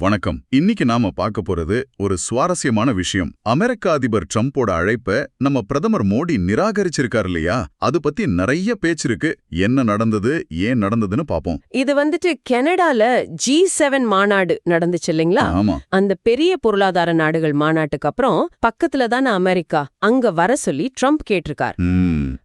வணக்கம். இன்னைக்கு நாம பார்க்க போறது ஒரு சுவாரஸ்யமான விஷயம். அமெரிக்க அதிபர் ட்ரம்போட அழைப்ப நம்ம பிரதமர் மோடி நிராகரிச்சிருக்காரு இல்லையா? அது பத்தி நிறைய பேச்சு இருக்கு. என்ன நடந்தது? ஏன் நடந்ததுன்னு பாப்போம் இது வந்துட்டு கனடால ஜி செவன் மாநாடு நடந்துச்சு இல்லைங்களா? ஆமா. அந்த பெரிய பொருளாதார நாடுகள் மாநாட்டுக்கு அப்புறம் பக்கத்துல தானே அமெரிக்கா அங்க வர சொல்லி ட்ரம்ப் கேட்டிருக்கார்.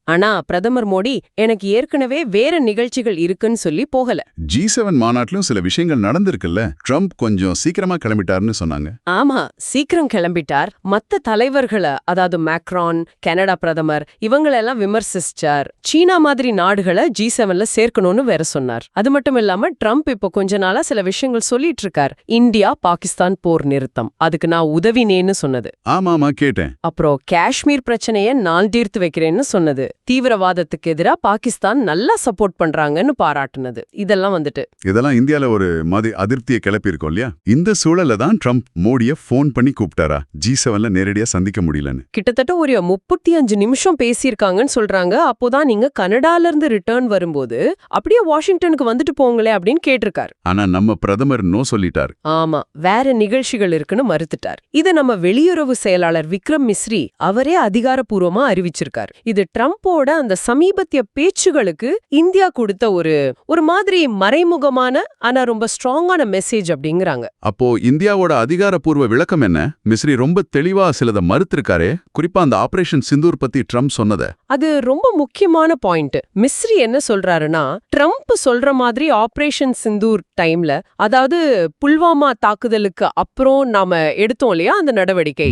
ஆனா பிரதமர் மோடி எனக்கு ஏற்கனவே வேற நிகழ்ச்சிகள் இருக்குன்னு சொல்லி போகல. ஜி செவன் மாநாட்டிலும் சில விஷயங்கள் நடந்திருக்குல்ல? ட்ரம்ப் கொஞ்சம் சீக்கிரமா கிளம்பிட்டாருன்னு சொன்னாங்க. ஆமா சீக்கிரம் கிளம்பிட்டார். மத்த தலைவர்களை அதாவது மேக்ரான் கனடா பிரதமர் இவங்களெல்லாம் விமர்சிச்சார். சீனா மாதிரி நாடுகளை ஜி செவன்ல சேர்க்கணும்னு வேற சொன்னார். அது மட்டும் இல்லாம ட்ரம்ப் இப்போ கொஞ்ச நாளா சில விஷயங்கள் சொல்லிட்டு இருக்கார் இந்தியா பாகிஸ்தான் போர் நிறுத்தம். அதுக்கு நான் உதவினேன்னு சொன்னது. ஆமா ஆமா கேட்டேன். அப்புறம் காஷ்மீர் பிரச்சனைய நான் தீர்த்து வைக்கிறேன்னு சொன்னது. தீவிரவாதத்துக்கு எதிரா பாகிஸ்தான் நல்லா சப்போர்ட் பண்றாங்கன்னு பாராட்டுனது. இதெல்லாம் வந்துட்டு. இதெல்லாம் இந்தியால ஒரு மதி அதிருப்தியை கிளப்பியிருக்கோம் இல்லையா? இந்த சூழல்ல தான் ட்ரம்ப் மோடிய ஃபோன் பண்ணி கூப்பிட்டாரா? ஜி செவன்ல நேரடியா சந்திக்க முடியலன்னு. கிட்டத்தட்ட ஒரு முப்பத்தி அஞ்சு நிமிஷம் பேசியிருக்காங்கன்னு சொல்றாங்க. அப்போதான் நீங்க கனடால இருந்து ரிட்டர்ன் வரும்போது அப்படியே வாஷிங்டனுக்கு வந்துட்டு போங்களே அப்படின்னு கேட்டிருக்காரு. ஆனா நம்ம பிரதமர் நோ சொல்லிட்டார். ஆமா வேற நிகழ்ச்சிகள் இருக்குன்னு மறுத்துட்டார். இத நம்ம வெளியுறவு செயலாளர் விக்ரம் மிஸ்ரி அவரே அதிகாரப்பூர்வமா அறிவிச்சிருக்கார். இது ட்ரம்போட அந்த சமீபத்திய பேச்சுகளுக்கு இந்தியா கொடுத்த ஒரு ஒரு மாதிரி மறைமுகமான ஆனா ரொம்ப ஸ்ட்ராங்கான மெசேஜ் அப்படிங்கறாங்க. அப்போ இந்தியாவோட அதிகாரப்பூர்வ விளக்கம் என்ன? மிஸ்ரி ரொம்ப தெளிவா சிலத மறுத்திருக்காரே. குறிப்பா அந்த ஆபரேஷன் சிந்தூர் பத்தி ட்ரம்ப் சொன்னத. அது ரொம்ப முக்கியமான பாயிண்ட். மிஸ்ரி என்ன சொல்றாருன்னா ட்ரம்ப் சொல்ற மாதிரி ஆபரேஷன் சிந்தூர் டைம்ல அதாவது புல்வாமா தாக்குதலுக்கு அப்புறம் நாம எடுத்தோம் இல்லையா அந்த நடவடிக்கை?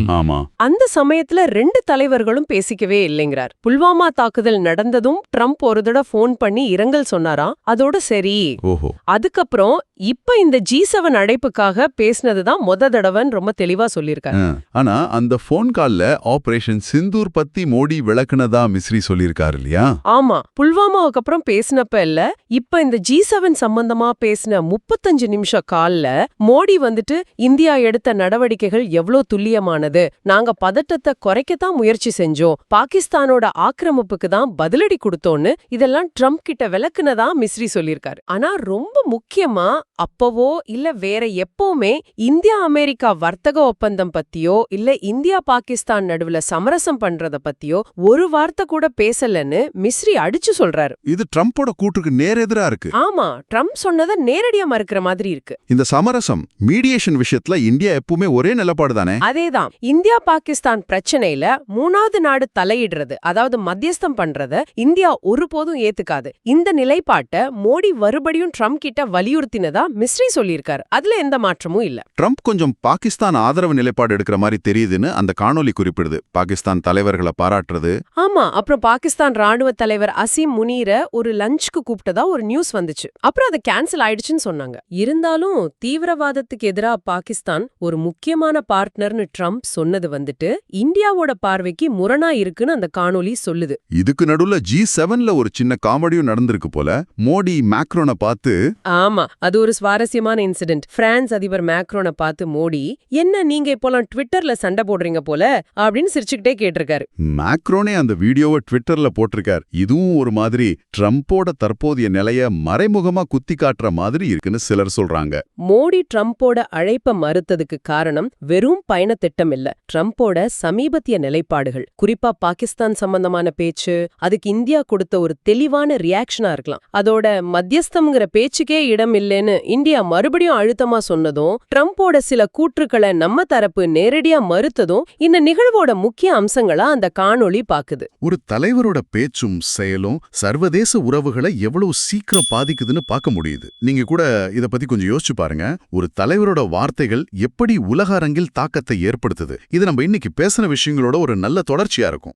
அந்த சமயத்துல ரெண்டு தலைவர்களும் பேசிக்கவே இல்லைங்கிறார். புல்வாமா தாக்குதல் நடந்ததும் ட்ரம்ப் ஒரு தடவை ஃபோன் பண்ணி இரங்கல் சொன்னாராம். அதோட சரி. அதுக்கப்புறம் இப்ப இந்த ஜி செவன் அழைப்புக்காக பேசினதுதான் மொத தடவைன்னு ரொம்ப தெளிவா சொல்லியிருக்காரு. ஆனா அந்த ஃபோன் கால்ல ஆபரேஷன் சிந்தூர் பத்தி மோடி விளக்குனதா மிஸ்ரி சொல்லியிருக்காரு இல்லையா? ஆமா புல்வாமாவுக்கு அப்புறம் பேசினப்ப இல்ல இப்ப இந்த ஜி செவன் சம்பந்தமா பேசின முப்பத்தஞ்சு நிமிஷ கால்ல மோடி வந்துட்டு இந்தியா எடுத்த நடவடிக்கைகள் எவ்ளோ துல்லியமானது? நாங்க பதட்டத்தை குறைக்கத்தான் முயற்சி செஞ்சோம். பாகிஸ்தானோட ஆக்கிரமிப்புக்கு தான் பதிலடி கொடுத்தோன்னு இதெல்லாம் ட்ரம்ப் கிட்ட விளக்குனதா மிஸ்ரி சொல்லியிருக்காரு. ஆனா ரொம்ப முக்கியமா அப்பவோ இல்ல வேற எப்பவுமே இந்தியா அமெரிக்கா வர்த்தக ஒப்பந்தம் பத்தியோ இல்ல இந்தியா பாகிஸ்தான் நடுவுல சமரசம் பண்றத பத்தியோ ஒரு வார்த்தை கூட பேசலன்னு மிஸ்ரி அடிச்சு சொல்றாரு. இது ட்ரம்ப்போட கூற்றுக்கு நேரெதிரா இருக்கு. ஆமா ட்ரம்ப் சொன்னதை நேரடியா மறுக்கிற மாதிரி இருக்கு. இந்த சமரசம் மீடியேஷன் விஷயத்துல இந்தியா எப்பவுமே ஒரே நிலப்பாடு தானே? அதேதான். இந்தியா பாகிஸ்தான் பிரச்சனையில மூணாவது நாடு தலையிடுறது அதாவது மத்தியஸ்தம் பண்றத இந்தியா ஒருபோதும் ஏத்துக்காது. இந்த நிலைப்பாட்டை மோடி மறுபடியும் ட்ரம்ப் கிட்ட வலியுறுத்தினதா மிஸ்ரி சொல்லியிருக்காரு. அதுல எந்த மாற்றமும் இல்ல. ட்ரம்ப் கொஞ்சம் பாகிஸ்தான் ஆதரவு நிலைப்பாடு எடுக்கிற மாதிரி தெரியுதுன்னு அந்த காணொளி குறிப்பிடுது. பாகிஸ்தான் தலைவர்களை பாராட்டுறது. ஆமா அப்புறம் பாகிஸ்தான் ராணுவ தலைவர் அசீம் முனீர ஒரு லஞ்சுக்கு கூப்பிட்டதா ஒரு நியூஸ் வந்துச்சு. அப்புறம் அது கேன்சல் ஆயிடுச்சுன்னு சொன்னாங்க. இருந்தாலும் தீவிரவாதத்துக்கு எதிரா பாகிஸ்தான் ஒரு முக்கியமான பார்ட்னர்னு ட்ரம்ப் சொன்னது வந்துட்டு இந்தியாவோட பார்வைக்கு முரணா இருக்குன்னு அந்த காணொளி சொல்லுது. இதுக்கு நடுவுல ஜி செவன்ல ஒரு சின்ன காமெடியும் நடந்திருக்கு போல. மோடி மேக்ரோனை பார்த்து ஆமா அது ஒரு சுவாரஸ்யமான இன்சிடென்ட். பிரான்ஸ் அதிபர் மேக்ரோனை பார்த்து மோடி என்ன நீங்க இப்போலாம் ட்விட்டர்ல சண்டை போடுறீங்க போல? அப்படின்னு சிரிச்சுக்கிட்டே கேட்டிருக்காரு. மேக்ரோனே அந்த வீடியோவை ட்விட்டர்ல போட்டிருக்கார். இதுவும் ஒரு மாதிரி ட்ரம்போட தற்போதைய நிலைய மறைமுகமா குத்தி காட்டுற மாதிரி இருக்குன்னு சிலர் சொல்றாங்க. மோடி ட்ரம்ப்போட அழைப்ப மறுத்ததுக்கு காரணம் வெறும் பயண திட்டம் இல்ல ட்ரம்ப்போட சமீபத்திய நிலைப்பாடுகள். குறிப்பா பாகிஸ்தான் சம்பந்தமான பேச்சு அதுக்கு இந்தியா கொடுத்த ஒரு தெளிவான ரியாக்ஷனா இருக்கலாம். அதோட மத்தியஸ்தம்ங்கிற பேச்சுக்கே இடம் இல்லைன்னு இந்தியா மறுபடியும் அழுத்தமா சொன்னதும் ட்ரம்ப்போட சில கூற்றுக்களை நம்ம தரப்பு நேரடியா மறுத்ததும் இந்த நிகழ்வோட முக்கிய அம்சங்களா அந்த காணொளி பாக்குது. ஒரு தலைவரோட பேச்சும் செயலும் சர்வதேச உறவுகளை எவ்வளவு சீக்கிரம் பாதிக்குதுன்னு பார்க்க முடியுது. நீங்க கூட இத பத்தி கொஞ்சம் யோசிச்சு பாருங்க. ஒரு தலைவரோட வார்த்தைகள் எப்படி உலக அரங்கில் தாக்கத்தை ஏற்படுத்துது? இது நம்ம இன்னைக்கு பேசின விஷயங்களோட ஒரு நல்ல தொடர்ச்சியா இருக்கும்.